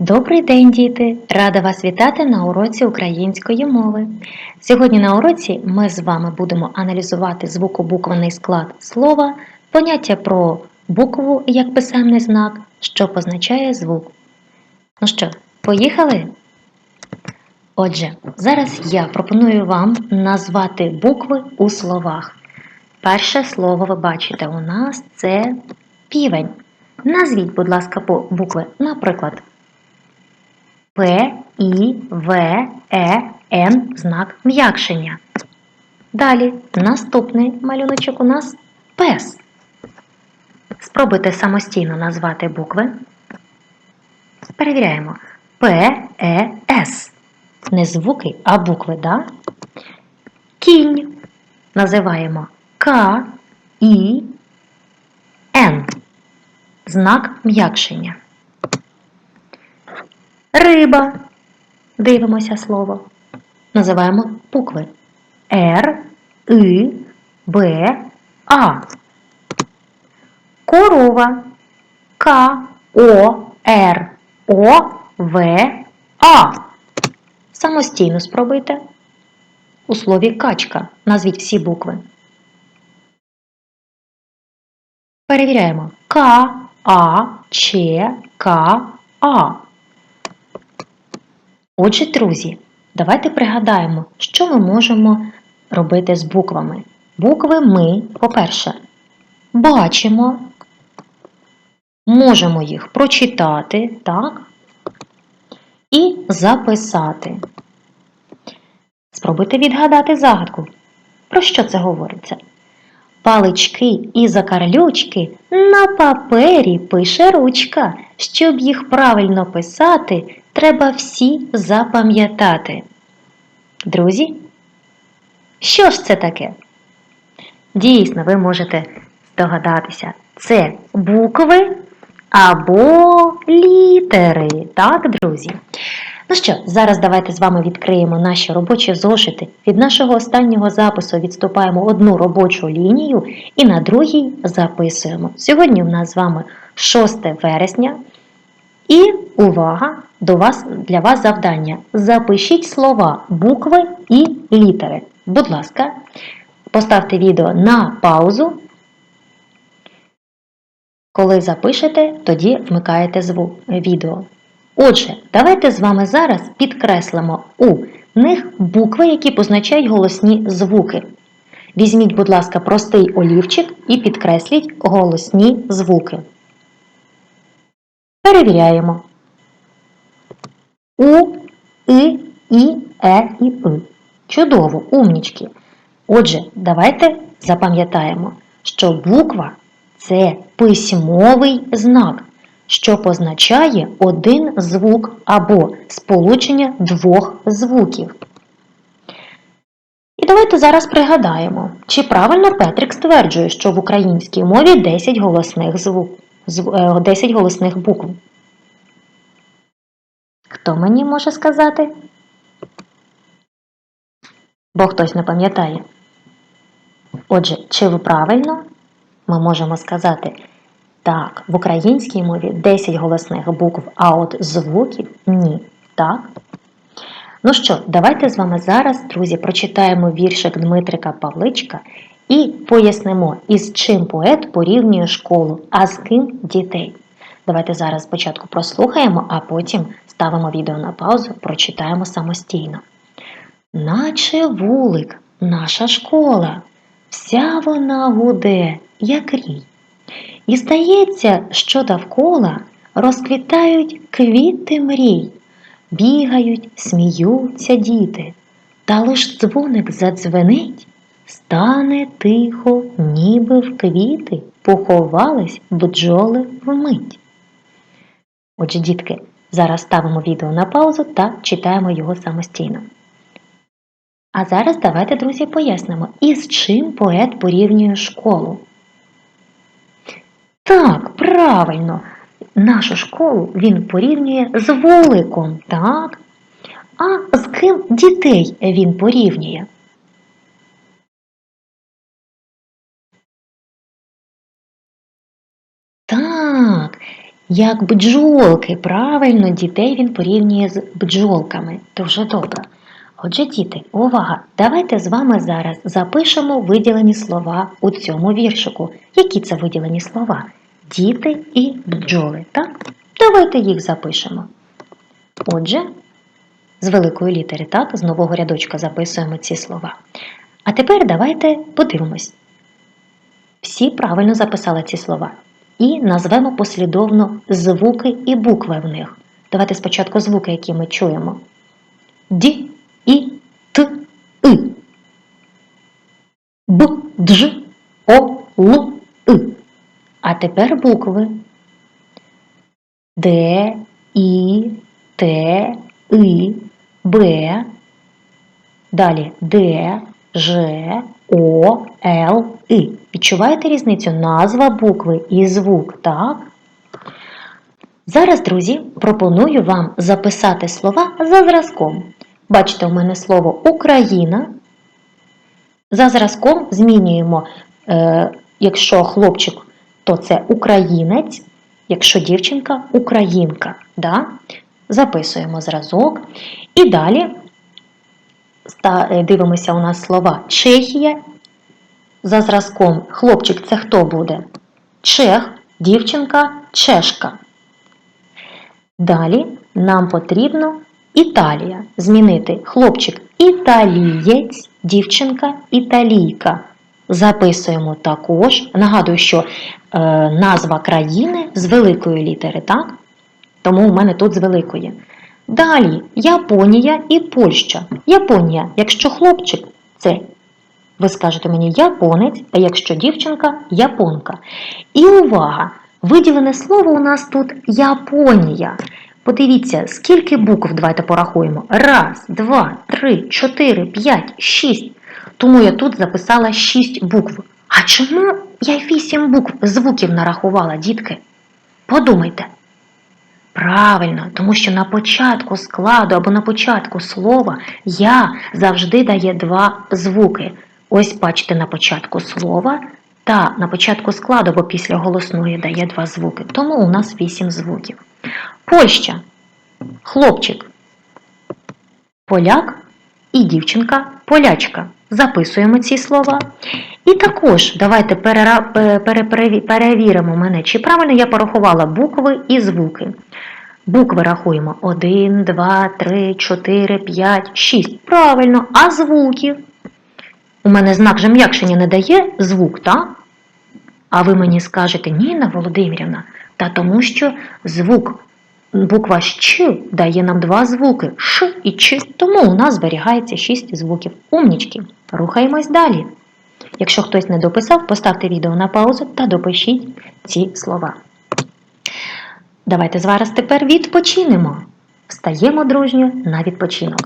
Добрий день, діти! Рада вас вітати на уроці української мови. Сьогодні на уроці ми з вами будемо аналізувати звукобуквений склад слова, поняття про букву як писемний знак, що позначає звук. Ну що, поїхали? Отже, зараз я пропоную вам назвати букви у словах. Перше слово ви бачите у нас це півень. Назвіть, будь ласка, по букви, наприклад, П, І, В, Е, Н знак м'якшення. Далі наступний малюночок у нас пес. Спробуйте самостійно назвати букви. Перевіряємо. П, Е, С. Не звуки, а букви, да? Кінь. Називаємо К, І, Н. Знак м'якшення. Риба. Дивимося слово. Називаємо букви Р, И, Б, А. Корова. К, О, Р, О, В, А. Самостійно спробуйте. У слові качка. Назвіть всі букви. Перевіряємо. К, А, Ч, К, А. Отже, друзі, давайте пригадаємо, що ми можемо робити з буквами. Букви ми, по-перше, бачимо, можемо їх прочитати, так? І записати. Спробуйте відгадати загадку. Про що це говориться? Палички і закарлючки на папері пише ручка. Щоб їх правильно писати, треба всі запам'ятати. Друзі, що ж це таке? Дійсно, ви можете здогадатися, це букви або літери. Так, друзі? Ну що, зараз давайте з вами відкриємо наші робочі зошити. Від нашого останнього запису відступаємо одну робочу лінію і на другій записуємо. Сьогодні у нас з вами 6 вересня. І увага! До вас, для вас завдання. Запишіть слова, букви і літери. Будь ласка, поставте відео на паузу. Коли запишете, тоді вмикаєте звук відео. Отже, давайте з вами зараз підкреслимо у них букви, які позначають голосні звуки. Візьміть, будь ласка, простий олівчик і підкресліть голосні звуки. Перевіряємо. У, И, І, Е і И. Чудово, умнічки. Отже, давайте запам'ятаємо, що буква це письмовий знак, що позначає один звук або сполучення двох звуків. І давайте зараз пригадаємо, чи правильно Петрик стверджує, що в українській мові 10 голосних звук, 10 голосних букв. Хто мені може сказати? Бо хтось не пам'ятає. Отже, чи ви правильно ми можемо сказати, так, в українській мові 10 голосних букв, а от звуків ні. Так? Ну що, давайте з вами зараз, друзі, прочитаємо віршик Дмитрика Павличка і пояснимо, із чим поет порівнює школу, а з ким дітей. Давайте зараз спочатку прослухаємо, а потім ставимо відео на паузу, прочитаємо самостійно. Наче вулик, наша школа, вся вона гуде, як рій. І здається, що довкола розквітають квіти мрій, бігають, сміються діти, та лиш дзвоник задзвенить, стане тихо, ніби в квіти поховались бджоли вмить. Отже, дітки, зараз ставимо відео на паузу та читаємо його самостійно. А зараз давайте, друзі, пояснимо, із чим поет порівнює школу. Так, правильно, нашу школу він порівнює з вуликом, так? А з ким дітей він порівнює? Як бджолки, правильно, дітей він порівнює з бджолками. Дуже добре. Отже, діти, увага! Давайте з вами зараз запишемо виділені слова у цьому віршику. Які це виділені слова? Діти і бджоли, так? Давайте їх запишемо. Отже, з великої літери, так, з нового рядочка записуємо ці слова. А тепер давайте подивимось. Всі правильно записали ці слова. І назвемо послідовно звуки і букви в них. Давайте спочатку звуки, які ми чуємо. Ді, І, Т, И. Б, Дж, О, Л, И. А тепер букви. Д, І, Т, И, Б. Далі Д, Ж, О, Л, І. Відчуваєте різницю? Назва букви і звук, так? Зараз, друзі, пропоную вам записати слова за зразком. Бачите, у мене слово Україна. За зразком змінюємо, е, якщо хлопчик, то це українець, якщо дівчинка українка. Да? Записуємо зразок. І далі е, дивимося у нас слова Чехія. За зразком хлопчик це хто буде? Чех, дівчинка, чешка. Далі нам потрібно Італія. Змінити хлопчик італієць, дівчинка італійка. Записуємо також. Нагадую, що е, назва країни з великої літери, так? Тому у мене тут з великої. Далі Японія і Польща. Японія, якщо хлопчик, це ви скажете мені японець, а якщо дівчинка японка. І увага! Виділене слово у нас тут Японія. Подивіться, скільки букв давайте порахуємо. Раз, два, три, чотири, п'ять, шість. Тому я тут записала шість букв. А чому я вісім букв звуків нарахувала, дітки? Подумайте. Правильно, тому що на початку складу або на початку слова я завжди дає два звуки. Ось бачите, на початку слова та на початку складу або після голосної дає два звуки. Тому у нас вісім звуків. Польща. Хлопчик. Поляк і дівчинка полячка. Записуємо ці слова. І також давайте перера- перевіримо мене, чи правильно я порахувала букви і звуки. Букви рахуємо 1, 2, 3, 4, 5, 6. Правильно, а звуків? У мене знак же м'якшення не дає звук, так? А ви мені скажете, Ніна Володимирівна, та тому що звук буква Щ дає нам два звуки Ш і Ч, тому у нас зберігається шість звуків. Умнічки. Рухаємось далі. Якщо хтось не дописав, поставте відео на паузу та допишіть ці слова. Давайте зараз тепер відпочинемо. Встаємо дружньо на відпочинок.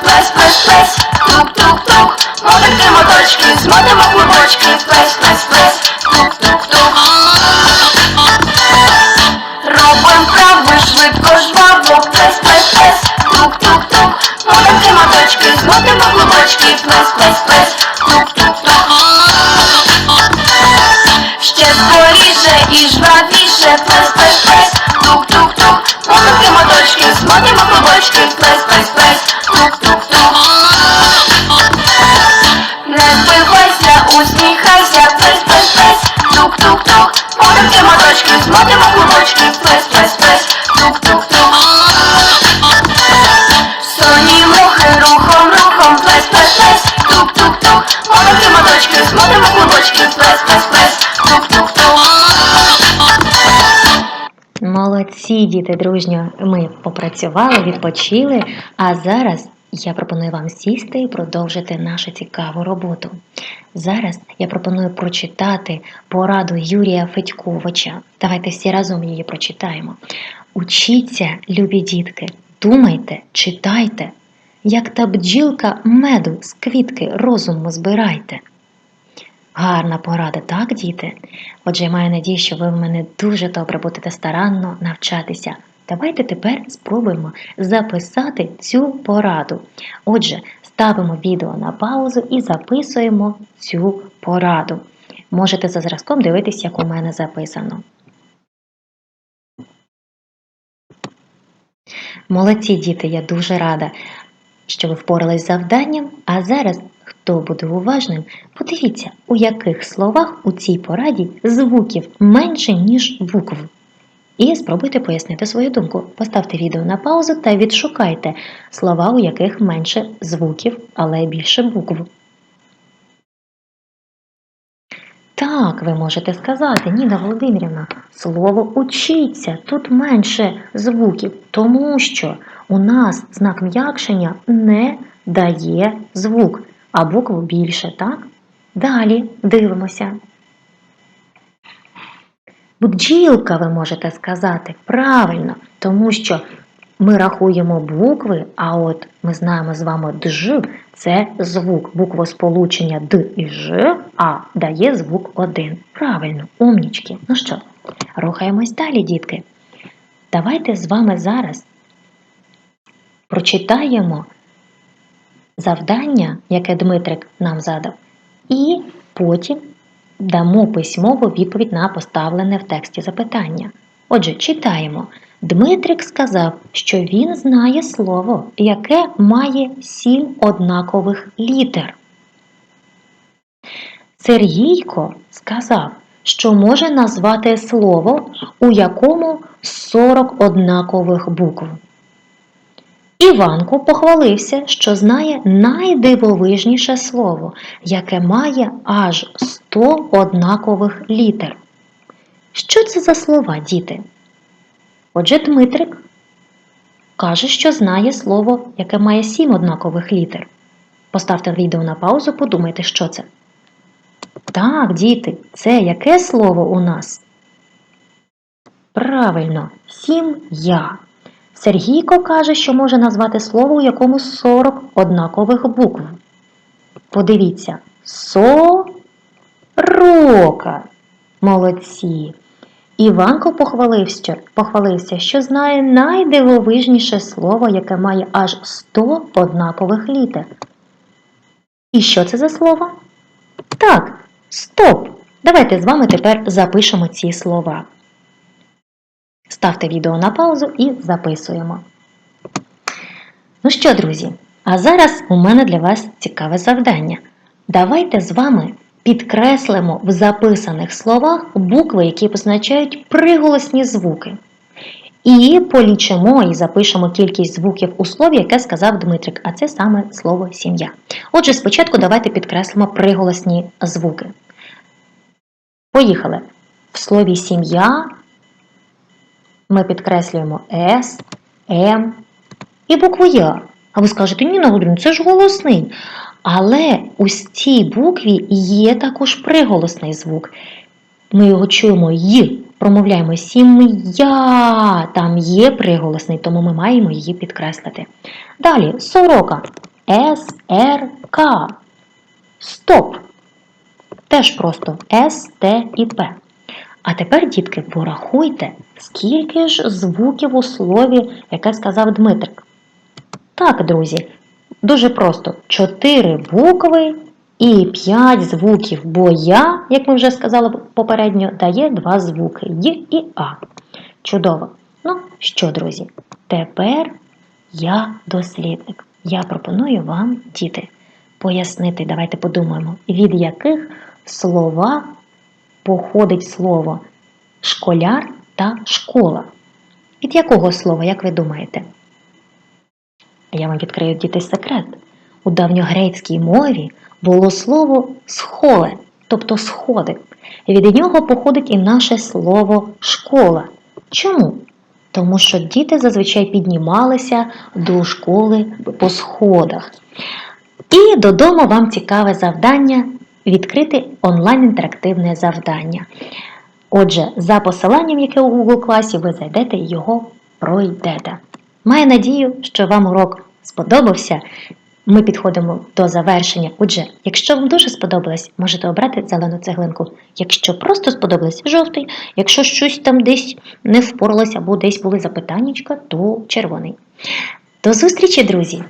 Плес, плес, плес, тук-тук-тук, мотики моточки, змотимо клубочки, плес, плес, змотимо плес, плес, плес, тук-тук-тук. Ще скоріше і жвавіше, плес, плес, плес, тук-тук-тук, мотики моточки, змотимо клубочки, плес, плес, плес, тук-тук-тук. Не збивайся, усміхайся, плес, плес, плес, тук-тук-тук, мотики моточки, змотимо клубочки, мотики моточки, змотимо клубочки, плес, плес, плес, тук-тук-тук. Молодці, діти, дружньо. Ми попрацювали, відпочили, а зараз я пропоную вам сісти і продовжити нашу цікаву роботу. Зараз я пропоную прочитати пораду Юрія Федьковича. Давайте всі разом її прочитаємо. Учіться, любі дітки, думайте, читайте, як та бджілка меду з квітки розуму збирайте. Гарна порада, так, діти? Отже, я маю надію, що ви в мене дуже добре будете старанно навчатися. Давайте тепер спробуємо записати цю пораду. Отже, ставимо відео на паузу і записуємо цю пораду. Можете за зразком дивитися, як у мене записано. Молодці діти, я дуже рада, що ви впорались з завданням. А зараз, хто буде уважним, подивіться, у яких словах у цій пораді звуків менше, ніж букв. І спробуйте пояснити свою думку. Поставте відео на паузу та відшукайте слова, у яких менше звуків, але більше букв. Так, ви можете сказати, Ніна Володимирівна, слово учиться тут менше звуків, тому що у нас знак м'якшення не дає звук, а букв більше, так? Далі дивимося. Бджілка, ви можете сказати, правильно, тому що ми рахуємо букви, а от ми знаємо з вами дж це звук буквосполучення Д і Ж, а дає звук один. Правильно, умнічки. Ну що, рухаємось далі, дітки. Давайте з вами зараз прочитаємо завдання, яке Дмитрик нам задав, і потім дамо письмову відповідь на поставлене в тексті запитання. Отже, читаємо. Дмитрик сказав, що він знає слово, яке має сім однакових літер. Сергійко сказав, що може назвати слово, у якому 40 однакових букв. Іванко похвалився, що знає найдивовижніше слово, яке має аж 100 однакових літер. Що це за слова, діти? Отже, Дмитрик каже, що знає слово, яке має 7 однакових літер. Поставте відео на паузу, подумайте, що це. Так, діти, це яке слово у нас? Правильно, сім'я. Сергійко каже, що може назвати слово, у якому 40 однакових букв. Подивіться, сорока. Молодці. Іванко похвалився, похвалився, що знає найдивовижніше слово, яке має аж 100 однакових літер. І що це за слово? Так, стоп! Давайте з вами тепер запишемо ці слова. Ставте відео на паузу і записуємо. Ну що, друзі, а зараз у мене для вас цікаве завдання. Давайте з вами підкреслимо в записаних словах букви, які позначають приголосні звуки. І полічимо і запишемо кількість звуків у слові, яке сказав Дмитрик, а це саме слово сім'я. Отже, спочатку давайте підкреслимо приголосні звуки. Поїхали. В слові сім'я ми підкреслюємо С, М і букву Я. А ви скажете, Ніна Володимирівна, це ж голосний. Але у цій букві є також приголосний звук. Ми його чуємо Й, промовляємо сім'я. Там є приголосний, тому ми маємо її підкреслити. Далі сорока. С, Р, К. Стоп. Теж просто С, Т і П. А тепер, дітки, порахуйте, скільки ж звуків у слові, яке сказав Дмитрик. Так, друзі, дуже просто: 4 букви і 5 звуків, бо я, як ми вже сказали попередньо, дає два звуки Й і А. Чудово. Ну що, друзі, тепер я дослідник. Я пропоную вам, діти, пояснити, давайте подумаємо, від яких слова походить слово школяр та школа. Від якого слова, як ви думаєте? Я вам відкрию діти секрет. У давньогрецькій мові було слово схоле, тобто сходи. Від нього походить і наше слово школа. Чому? Тому що діти зазвичай піднімалися до школи по сходах. І додому вам цікаве завдання відкрити онлайн-інтерактивне завдання. Отже, за посиланням, яке у Google класі, ви зайдете і його пройдете. Маю надію, що вам урок сподобався, ми підходимо до завершення. Отже, якщо вам дуже сподобалось, можете обрати зелену цеглинку. Якщо просто сподобалось жовтий, якщо щось там десь не впоралось або десь були запитаннячка, то червоний. До зустрічі, друзі!